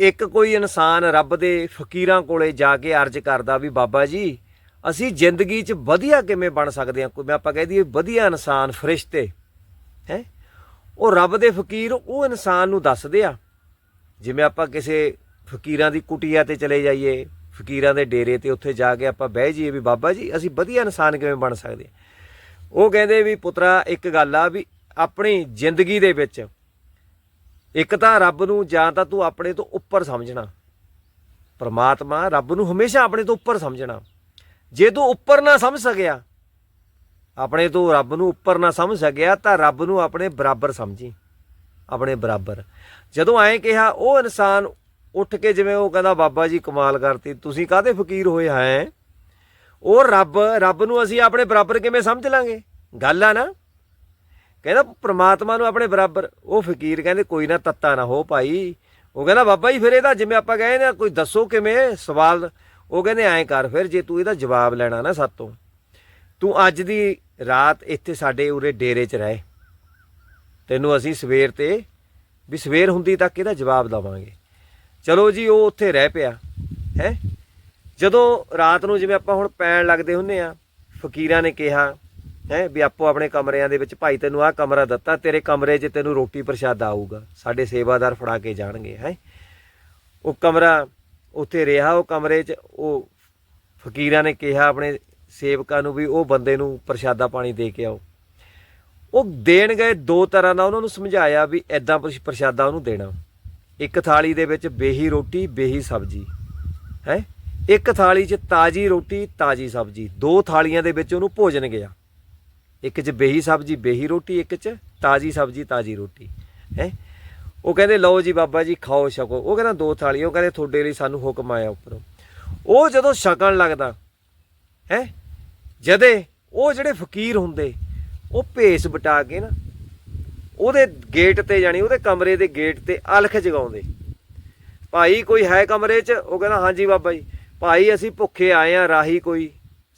ਇੱਕ ਕੋਈ ਇਨਸਾਨ ਰੱਬ ਦੇ ਫਕੀਰਾਂ ਕੋਲੇ ਜਾ ਕੇ ਅਰਜ਼ ਕਰਦਾ ਵੀ ਬਾਬਾ ਜੀ, ਅਸੀਂ ਜ਼ਿੰਦਗੀ 'ਚ ਵਧੀਆ ਕਿਵੇਂ ਬਣ ਸਕਦੇ ਹਾਂ? ਕੋਈ ਮੈਂ ਆਪਾਂ ਕਹਿ ਦਈਏ ਵਧੀਆ ਇਨਸਾਨ ਫਰਿਸ਼ਤੇ, ਹੈ? ਉਹ ਰੱਬ ਦੇ ਫਕੀਰ ਉਹ ਇਨਸਾਨ ਨੂੰ ਦੱਸਦੇ ਆ। ਜਿਵੇਂ ਆਪਾਂ ਕਿਸੇ ਫਕੀਰਾਂ ਦੀ ਕੁਟੀਆ ਤੇ ਚਲੇ ਜਾਈਏ, ਫਕੀਰਾਂ ਦੇ ਡੇਰੇ ਤੇ ਉੱਥੇ ਜਾ ਕੇ ਆਪਾਂ ਬਹਿ ਜਾਈਏ ਵੀ ਬਾਬਾ ਜੀ, ਅਸੀਂ ਵਧੀਆ ਇਨਸਾਨ ਕਿਵੇਂ ਬਣ ਸਕਦੇ ਹਾਂ? ਉਹ ਕਹਿੰਦੇ ਵੀ ਪੁੱਤਰਾ, ਇੱਕ ਗੱਲ ਆ ਵੀ ਆਪਣੀ ਜ਼ਿੰਦਗੀ ਦੇ ਵਿੱਚ ਇੱਕ ਤਾਂ ਰੱਬ ਨੂੰ ਜਾਂ ਤਾਂ ਤੂੰ ਆਪਣੇ ਤੋਂ ਉੱਪਰ ਸਮਝਣਾ। ਪਰਮਾਤਮਾ ਰੱਬ ਨੂੰ ਹਮੇਸ਼ਾ ਆਪਣੇ ਤੋਂ ਉੱਪਰ ਸਮਝਣਾ। ਜੇ ਤੂੰ ਉੱਪਰ ਨਾ ਸਮਝ ਸਕਿਆ, ਆਪਣੇ ਤੋਂ ਰੱਬ ਨੂੰ ਉੱਪਰ ਨਾ ਸਮਝ ਸਕਿਆ, ਤਾਂ ਰੱਬ ਨੂੰ ਆਪਣੇ ਬਰਾਬਰ ਸਮਝੀ। ਆਪਣੇ ਬਰਾਬਰ। ਜਦੋਂ ਐਂ ਕਿਹਾ, ਉਹ ਇਨਸਾਨ ਉੱਠ ਕੇ ਜਿਵੇਂ ਉਹ ਕਹਿੰਦਾ, ਬਾਬਾ ਜੀ, ਕਮਾਲ ਕਰਤੀ, ਤੁਸੀਂ ਕਾਹਦੇ ਫਕੀਰ ਹੋਏ ਹੈ? ਉਹ ਰੱਬ ਰੱਬ ਨੂੰ ਅਸੀਂ ਆਪਣੇ ਬਰਾਬਰ ਕਿਵੇਂ ਸਮਝ ਲਾਂਗੇ? ਗੱਲ ਆ ਨਾ। ਕਹਿੰਦਾ ਪ੍ਰਮਾਤਮਾ ਨੂੰ ਆਪਣੇ ਬਰਾਬਰ, ਉਹ ਫਕੀਰ ਕਹਿੰਦੇ ਕੋਈ ਨਾ ਤੱਤਾ ਨਾ ਹੋ ਭਾਈ। ਉਹ ਕਹਿੰਦਾ ਬਾਬਾ ਜੀ, ਫਿਰ ਇਹਦਾ ਜਿਵੇਂ ਆਪਾਂ ਕਹੇ ਨਾ ਕੋਈ ਦੱਸੋ ਕਿਵੇਂ? ਸਵਾਲ, ਉਹ ਕਹਿੰਦੇ ਐਂ ਕਰ, ਫਿਰ ਜੇ ਤੂੰ ਇਹਦਾ ਜਵਾਬ ਲੈਣਾ ਨਾ ਸਾਤੋਂ, ਤੂੰ ਅੱਜ ਦੀ ਰਾਤ ਇੱਥੇ ਸਾਡੇ ਉਰੇ ਡੇਰੇ 'ਚ ਰਹਿ। ਤੈਨੂੰ ਅਸੀਂ ਸਵੇਰ ਤੇ, ਵੀ ਸਵੇਰ ਹੁੰਦੀ ਤੱਕ ਇਹਦਾ ਜਵਾਬ ਦਵਾਂਗੇ। ਚਲੋ ਜੀ, ਉਹ ਉੱਥੇ ਰਹਿ ਪਿਆ, ਹੈ? ਜਦੋਂ ਰਾਤ ਨੂੰ ਜਿਵੇਂ ਆਪਾਂ ਹੁਣ ਪੈਣ ਲੱਗਦੇ ਹੁੰਨੇ ਆ ਫਕੀਰਾਂ ਨੇ ਕਿਹਾ ਹੈ ਵੀ ਆਪੋ ਆਪਣੇ ਕਮਰਿਆਂ ਦੇ ਵਿੱਚ ਭਾਈ ਤੈਨੂੰ ਆਹ ਕਮਰਾ ਦਿੱਤਾ, ਤੇਰੇ ਕਮਰੇ 'ਚ ਤੈਨੂੰ ਰੋਟੀ ਪ੍ਰਸ਼ਾਦਾ ਆਊਗਾ। ਸਾਡੇ ਸੇਵਾਦਾਰ ਫੜਾ ਕੇ ਜਾਣਗੇ, ਹੈ। ਉਹ ਕਮਰਾ ਉੱਥੇ ਰਿਹਾ, ਉਹ ਕਮਰੇ 'ਚ ਉਹ ਫਕੀਰਾਂ ਨੇ ਕਿਹਾ ਆਪਣੇ ਸੇਵਕਾਂ ਨੂੰ ਵੀ ਉਹ ਬੰਦੇ ਨੂੰ ਪ੍ਰਸ਼ਾਦਾ ਪਾਣੀ ਦੇ ਕੇ ਆਓ। ਉਹ ਦੇਣ ਗਏ ਦੋ ਤਰ੍ਹਾਂ ਦਾ ਉਹਨਾਂ ਨੂੰ ਸਮਝਾਇਆ ਵੀ ਐਦਾਂ ਪ੍ਰਸ਼- ਪ੍ਰਸ਼ਾਦਾ ਉਹਨੂੰ ਦੇਣਾ। ਇੱਕ ਥਾਲੀ ਦੇ ਵਿੱਚ ਬੇਹੀ ਰੋਟੀ, ਬੇਹੀ ਸਬਜ਼ੀ, ਹੈ। ਇੱਕ ਥਾਲੀ 'ਚ ਤਾਜੀ ਰੋਟੀ, ਤਾਜੀ ਸਬਜ਼ੀ। ਦੋ ਥਾਲੀਆਂ ਦੇ ਵਿੱਚ ਉਹਨੂੰ ਭੋਜਨ ਗਿਆ। ਇੱਕ 'ਚ ਬੇਹੀ ਸਬਜ਼ੀ, ਬੇਹੀ ਰੋਟੀ, ਇੱਕ 'ਚ ਤਾਜੀ ਸਬਜ਼ੀ, ਤਾਜੀ ਰੋਟੀ, ਹੈ? ਉਹ ਕਹਿੰਦੇ, ਲਓ ਜੀ ਬਾਬਾ ਜੀ, ਖਾਓ ਛਕੋ। ਉਹ ਕਹਿੰਦਾ, ਦੋ ਥਾਲੀਆਂ। ਉਹ ਕਹਿੰਦੇ, ਤੁਹਾਡੇ ਲਈ ਸਾਨੂੰ ਹੁਕਮ ਆਇਆ ਉੱਪਰੋਂ। ਉਹ ਜਦੋਂ ਛਕਣ ਲੱਗਦਾ, ਹੈ? ਜਦੇ ਉਹ ਜਿਹੜੇ ਫਕੀਰ ਹੁੰਦੇ, ਉਹ ਭੇਸ ਬਟਾ ਕੇ ਨਾ, ਉਹਦੇ ਗੇਟ ਤੇ ਜਾਣੀ ਉਹਦੇ ਕਮਰੇ ਦੇ ਗੇਟ ਤੇ ਅਲਖ ਜਗਾਉਂਦੇ। ਭਾਈ, ਕੋਈ ਹੈ ਕਮਰੇ 'ਚ? ਉਹ ਕਹਿੰਦਾ, ਹਾਂਜੀ ਬਾਬਾ ਜੀ। ਭਾਈ, ਅਸੀਂ ਭੁੱਖੇ ਆਏ ਆ, ਰਾਹੀ ਕੋਈ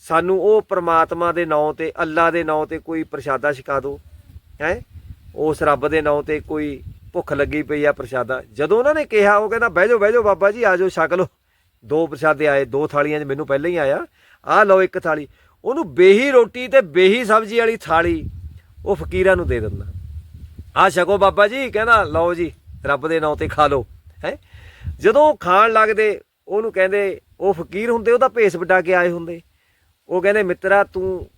ਸਾਨੂੰ ਉਹ ਪ੍ਰਮਾਤਮਾ ਦੇ ਨਾਂ ਤੇ, ਅੱਲਾ ਦੇ ਨਾਂ ਤੇ ਕੋਈ ਪ੍ਰਸ਼ਾਦਾ ਛਕਾ ਦਿਓ ਹੈ? ਉਸ ਰੱਬ ਦੇ ਨਾਂ ਤੇ ਕੋਈ ਭੁੱਖ ਲੱਗੀ ਪਈ ਆ ਪ੍ਰਸ਼ਾਦਾ। ਜਦੋਂ ਉਹਨਾਂ ਨੇ ਕਿਹਾ, ਉਹ ਕਹਿੰਦਾ, ਬਹਿ ਜਾਓ ਬਹਿ ਜਾਓ ਬਾਬਾ ਜੀ, ਆ ਜਾਓ, ਛਕ ਲਓ। ਦੋ ਪ੍ਰਸ਼ਾਦੇ ਆਏ, ਦੋ ਥਾਲੀਆਂ 'ਚ ਮੈਨੂੰ ਪਹਿਲਾਂ ਹੀ ਆਇਆ। ਆਹ ਲਓ ਇੱਕ ਥਾਲੀ। ਉਹਨੂੰ ਬੇਹੀ ਰੋਟੀ ਤੇ ਬੇਹੀ ਸਬਜ਼ੀ ਵਾਲੀ ਥਾਲੀ ਉਹ ਫਕੀਰਾਂ ਨੂੰ ਦੇ ਦਿੰਦਾ। ਆ ਛਕੋ ਬਾਬਾ ਜੀ, ਕਹਿੰਦਾ, ਲਓ ਜੀ, ਰੱਬ ਦੇ ਨਾਂ ਤੇ ਖਾ ਲਓ। ਹੈ? ਜਦੋਂ ਉਹ ਖਾਣ ਲੱਗਦੇ, ਉਹਨੂੰ ਕਹਿੰਦੇ, ਉਹ ਫਕੀਰ ਹੁੰਦੇ, ਉਹਦਾ ਭੇਸ ਵਟਾ ਕੇ ਆਏ ਹੁੰਦੇ। ਉਹ ਕਹਿੰਦੇ, ਮਿੱਤਰਾ, ਤੂੰ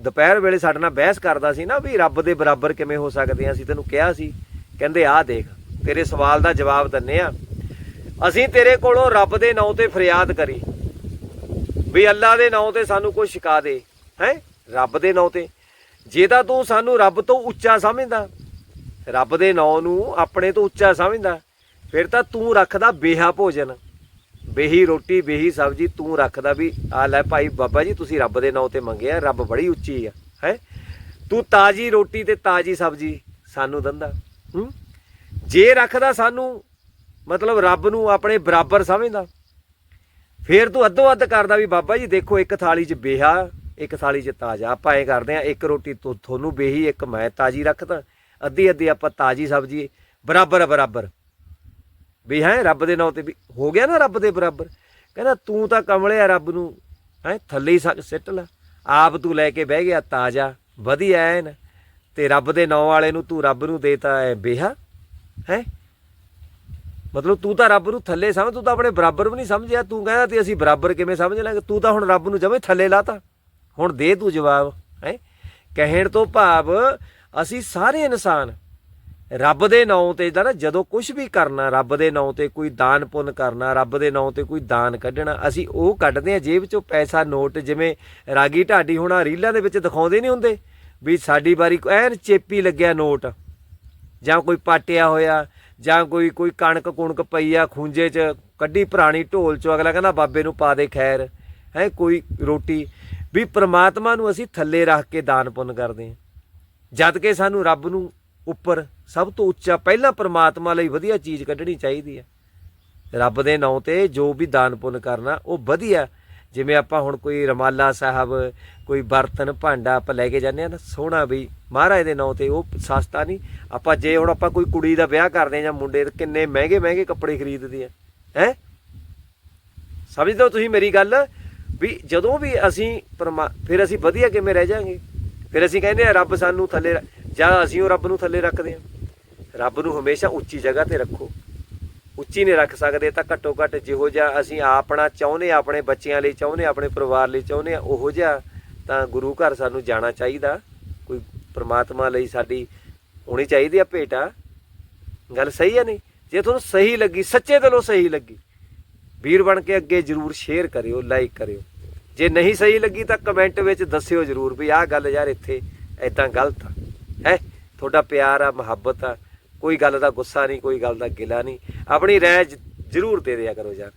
ਦੁਪਹਿਰ ਵੇਲੇ ਸਾਡੇ ਨਾਲ ਬਹਿਸ ਕਰਦਾ ਸੀ ਨਾ ਵੀ ਰੱਬ ਦੇ ਬਰਾਬਰ ਕਿਵੇਂ ਹੋ ਸਕਦੇ ਆ, ਅਸੀਂ ਤੈਨੂੰ ਕਿਹਾ ਸੀ। ਕਹਿੰਦੇ, ਆਹ ਦੇਖ, ਤੇਰੇ ਸਵਾਲ ਦਾ ਜਵਾਬ ਦਿੰਨੇ ਆ। ਅਸੀਂ ਤੇਰੇ ਕੋਲੋਂ ਰੱਬ ਦੇ ਨਾਂ ਤੇ ਫਰਿਆਦ ਕਰੀ। ਵੀ ਅੱਲਾ ਦੇ ਨਾਂ ਤੇ ਸਾਨੂੰ ਕੋਈ ਛਕਾ ਦੇ, ਹੈ? ਰੱਬ ਦੇ ਨਾਂ ਤੇ। ਜੇ ਤਾਂ ਤੂੰ ਸਾਨੂੰ ਰੱਬ ਤੋਂ ਉੱਚਾ ਸਮਝਦਾ, ਰੱਬ ਦੇ ਨਾਂ ਨੂੰ ਆਪਣੇ ਤੋਂ ਉੱਚਾ ਸਮਝਦਾ, ਫਿਰ ਤਾਂ ਤੂੰ ਰੱਖਦਾ ਬੇਹਾ ਭੋਜਨ। ਬੇਹੀ ਰੋਟੀ, ਬੇਹੀ ਸਬਜ਼ੀ ਤੂੰ ਰੱਖਦਾ ਵੀ ਆ ਲੈ ਭਾਈ ਬਾਬਾ ਜੀ, ਤੁਸੀਂ ਰੱਬ ਦੇ ਨਾਂ ਤੇ ਮੰਗਿਆ, ਰੱਬ ਬੜੀ ਉੱਚੀ ਆ, ਹੈ? ਤੂੰ ਤਾਜੀ ਰੋਟੀ ਤੇ ਤਾਜੀ ਸਬਜ਼ੀ ਸਾਨੂੰ ਦੰਦਾ, ਹੂੰ? ਜੇ ਰੱਖਦਾ ਸਾਨੂੰ, ਮਤਲਬ ਰੱਬ ਨੂੰ ਆਪਣੇ ਬਰਾਬਰ ਸਮਝਦਾ, ਫੇਰ ਤੂੰ ਅੱਧੋ ਅੱਧ ਕਰਦਾ ਵੀ ਬਾਬਾ ਜੀ, ਦੇਖੋ ਇੱਕ ਥਾਲੀ 'ਚ ਬੇਹਾ, ਇੱਕ ਥਾਲੀ 'ਚ ਤਾਜ਼ਾ, ਆਪਾਂ ਐ ਕਰਦੇ ਆ, ਇੱਕ ਰੋਟੀ ਤੋਂ, ਤੁਹਾਨੂੰ ਬੇਹੀ, ਇੱਕ ਮੈਂ ਤਾਜੀ ਰੱਖਦਾ ਅੱਧੀ ਅੱਧੀ ਆਪਾਂ ਤਾਜੀ ਸਬਜ਼ੀ ਬਰਾਬਰ ਆ ਬਰਾਬਰ ਵੀ ਹੈ, ਰੱਬ ਦੇ ਨਾਂ ਤੇ ਵੀ, ਹੋ ਗਿਆ ਨਾ ਰੱਬ ਦੇ ਬਰਾਬਰ। ਕਹਿੰਦਾ, ਤੂੰ ਤਾਂ ਕਮਲਿਆ ਰੱਬ ਨੂੰ, ਹੈ, ਥੱਲੇ ਹੀ ਸਿੱਟ ਲਾ। ਆਪ ਤੂੰ ਲੈ ਕੇ ਬਹਿ ਗਿਆ ਤਾਜ਼ਾ ਵਧੀਆ ਐਨ। ਤੇ ਰੱਬ ਦੇ ਨਾਂ ਵਾਲੇ ਨੂੰ ਤੂੰ ਰੱਬ ਨੂੰ ਦੇਤਾ ਹੈ ਬੇਹਾ। ਹੈ? ਮਤਲਬ ਤੂੰ ਤਾਂ ਰੱਬ ਨੂੰ ਥੱਲੇ ਸਮਝ, ਤੂੰ ਤਾਂ ਆਪਣੇ ਬਰਾਬਰ ਵੀ ਨਹੀਂ ਸਮਝਿਆ। ਤੂੰ ਕਹਿੰਦਾ ਤੇ ਅਸੀਂ ਬਰਾਬਰ ਕਿਵੇਂ ਸਮਝ ਲਾਂਗੇ? ਤੂੰ ਤਾਂ ਹੁਣ ਰੱਬ ਨੂੰ ਜਮੇ ਥੱਲੇ ਲਾਤਾ। ਹੁਣ ਦੇ ਤੂੰ ਜਵਾਬ, ਹੈ? ਕਹਿਣ ਤੋਂ ਭਾਵ, ਅਸੀਂ ਸਾਰੇ ਇਨਸਾਨ ਰੱਬ ਦੇ ਨਾਂ ਤੇ ਦਾ ਨਾ ਜਦੋਂ ਕੁਝ ਵੀ ਕਰਨਾ, ਰੱਬ ਦੇ ਨਾਂ ਤੇ ਕੋਈ ਦਾਨ ਪੁੰਨ ਕਰਨਾ, ਰੱਬ ਦੇ ਨਾਂ ਤੇ ਕੋਈ ਦਾਨ ਕੱਢਣਾ, ਅਸੀਂ ਉਹ ਕੱਢਦੇ ਆ ਜੇਬ ਚੋਂ ਪੈਸਾ, ਨੋਟ ਜਿਵੇਂ ਰਾਗੀ ਢਾਡੀ ਹੋਣਾ ਰੀਲਾਂ ਦੇ ਵਿੱਚ ਦਿਖਾਉਂਦੇ ਨਹੀਂ ਹੁੰਦੇ ਵੀ ਸਾਡੀ ਵਾਰੀ ਐਨ ਚੇਪੀ ਲੱਗਿਆ ਨੋਟ, ਜਾਂ ਕੋਈ ਪਾਟਿਆ ਹੋਇਆ, ਜਾਂ ਕੋਈ ਕੋਈ ਕਣਕ ਕੁਣਕ ਪਈ ਆ ਖੂੰਜੇ 'ਚ, ਕੱਢੀ ਪੁਰਾਣੀ ਢੋਲ 'ਚੋਂ, ਅਗਲਾ ਕਹਿੰਦਾ ਬਾਬੇ ਨੂੰ ਪਾ ਦੇ ਖੈਰ, ਹੈ ਕੋਈ ਰੋਟੀ, ਵੀ ਪ੍ਰਮਾਤਮਾ ਨੂੰ ਅਸੀਂ ਥੱਲੇ ਰੱਖ ਕੇ ਦਾਨ ਪੁੰਨ ਕਰਦੇ ਹਾਂ। ਜਦ ਕਿ ਸਾਨੂੰ ਰੱਬ ਨੂੰ ਉੱਪਰ ਸਭ ਤੋਂ ਉੱਚਾ ਪਹਿਲਾਂ ਪ੍ਰਮਾਤਮਾ ਲਈ ਵਧੀਆ ਚੀਜ਼ ਕੱਢਣੀ ਚਾਹੀਦੀ ਹੈ। ਰੱਬ ਦੇ ਨਾਂ ਤੇ ਜੋ ਵੀ ਦਾਨ ਪੁੰਨ ਕਰਨਾ, ਉਹ ਵਧੀਆ। ਜਿਵੇਂ ਆਪਾਂ ਹੁਣ ਕੋਈ ਰਮਾਲਾ ਸਾਹਿਬ, ਕੋਈ ਬਰਤਨ, ਭਾਂਡਾ ਆਪਾਂ ਲੈ ਕੇ ਜਾਂਦੇ ਆ ਨਾ ਸੋਹਣਾ ਵੀ। ਮਹਾਰਾਜ ਦੇ ਨਾਂ ਤੇ ਉਹ ਸਸਤਾ ਨਹੀਂ। ਆਪਾਂ ਜੇ ਹੁਣ ਆਪਾਂ ਕੋਈ ਕੁੜੀ ਦਾ ਵਿਆਹ ਕਰਦੇ ਆ ਜਾਂ ਮੁੰਡੇ ਦੇ ਕਿੰਨੇ ਮਹਿੰਗੇ ਮਹਿੰਗੇ ਕੱਪੜੇ ਖਰੀਦਦੇ ਆ ਹੈ? ਸਮਝਦੇ ਹੋ ਤੁਸੀਂ ਮੇਰੀ ਗੱਲ? ਵੀ ਜਦੋਂ ਵੀ ਅਸੀਂ ਪਰਮਾ, ਫਿਰ ਅਸੀਂ ਵਧੀਆ ਕਿਵੇਂ ਰਹਿ ਜਾਾਂਗੇ? ਫਿਰ ਅਸੀਂ ਕਹਿੰਦੇ ਆ ਰੱਬ ਸਾਨੂੰ ਥੱਲੇ ਜਾਂ ਅਸੀਂ ਉਹ ਰੱਬ ਨੂੰ ਥੱਲੇ ਰੱਖਦੇ ਹਾਂ। ਰੱਬ ਨੂੰ ਹਮੇਸ਼ਾ ਉੱਚੀ ਜਗ੍ਹਾ ਤੇ ਰੱਖੋ। ਉੱਚੀ ਨਹੀਂ ਰੱਖ ਸਕਦੇ ਤਾਂ ਘੱਟੋ ਘੱਟ ਜਿਹੋ ਜਿਹਾ ਅਸੀਂ ਆਪਣਾ ਚਾਹੁੰਦੇ ਹਾਂ, ਆਪਣੇ ਬੱਚਿਆਂ ਲਈ ਚਾਹੁੰਦੇ ਹਾਂ, ਆਪਣੇ ਪਰਿਵਾਰ ਲਈ ਚਾਹੁੰਦੇ ਆ ਉਹੋ ਜਿਹਾ ਤਾਂ ਗੁਰੂ ਘਰ ਸਾਨੂੰ ਜਾਣਾ ਚਾਹੀਦਾ। ਕੋਈ ਪ੍ਰਮਾਤਮਾ ਲਈ ਸਾਡੀ ਹੋਣੀ ਚਾਹੀਦੀ ਆ ਭੇਟਾ ਗੱਲ ਸਹੀ ਹੈ ਨਹੀਂ? ਜੇ ਤੁਹਾਨੂੰ ਸਹੀ ਲੱਗੀ ਸੱਚੇ ਦਿਲੋਂ ਸਹੀ ਲੱਗੀ ਵੀਰ ਬਣ ਕੇ ਅੱਗੇ ਜਰੂਰ ਸ਼ੇਅਰ ਕਰਿਓ ਲਾਈਕ ਕਰਿਓ। ਜੇ ਨਹੀਂ ਸਹੀ ਲੱਗੀ ਤਾਂ ਕਮੈਂਟ ਵਿੱਚ ਦੱਸਿਓ ਜਰੂਰ ਵੀ ਆਹ ਗੱਲ ਯਾਰ ਇੱਥੇ ਐਦਾਂ ਗਲਤ ਆ। ਹੈ? ਤੁਹਾਡਾ ਪਿਆਰ ਆ, ਮੁਹੱਬਤ ਆ, ਕੋਈ ਗੱਲ ਦਾ ਗੁੱਸਾ ਨਹੀਂ, ਕੋਈ ਗੱਲ ਦਾ ਗਿਲਾ ਨਹੀਂ। ਆਪਣੀ ਰਾਏ ਜਰੂਰ ਦੇ ਦਿਆ ਕਰੋ ਯਾਰ।